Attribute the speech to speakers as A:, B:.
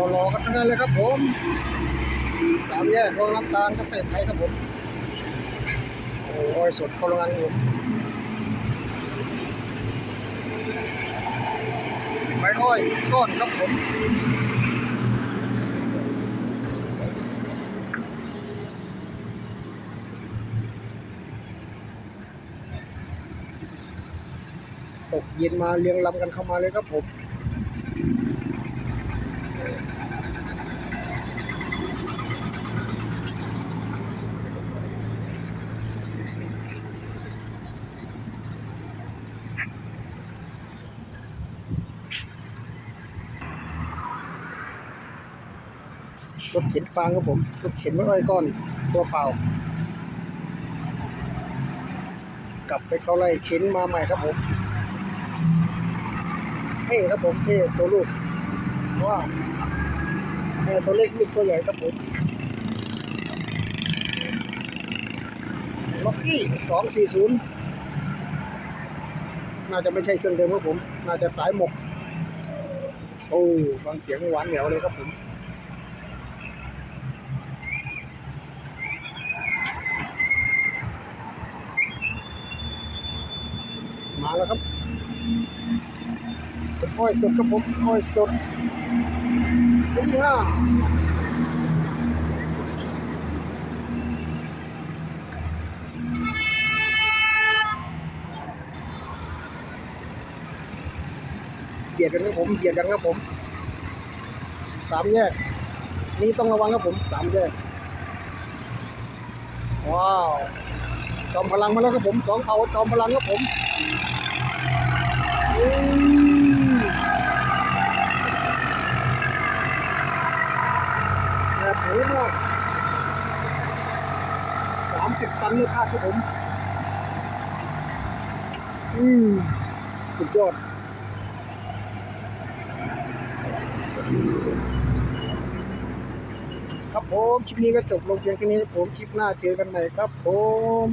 A: อกันทั้งนั้นเลยครับผมสามแยกโรงน้ำตาลเกษตรไทยครับผมโอ้ยสดเข้าโรงงานครับผมใบอ้อยก้อนครับผมตกเย็นมาเรียงลำกันเข้ามาเลยครับผม รถเข็นฟางครับผม รถเข็นไม่อ้อยก้อนตัวเปล่า กลับไปเข้าไร่เข็นมาใหม่ครับผมเท่ครับผมเท่ตัวลูกว้าวแม่ตัวเล็กลูกตัวใหญ่ครับผมล็อกกี้สองสี่ศูนย์น่าจะไม่ใช่เครื่องเดิมครับผม น่าจะสายหมก โอ้ ฟังเสียงหวานแหววเลยครับผม มาแล้วครับเป็นอ้อยสดครับผมอ้อยสดสี่ห้าเบียดกันครับผมเบียดกันครับผมสามแยก นี่ต้องระวังครับผมสามแยก ว้าว จอมพลังมาแล้วครับผมสองเขาจอมพลังครับผมอืมแบบหมูมากสามสิบตันเลยคาดครับผม อืมสุดยอดครับผมคลิปนี้ก็จบลงเพียงแค่นี้ครับผมคลิปหน้าเจอกันใหม่ครับผม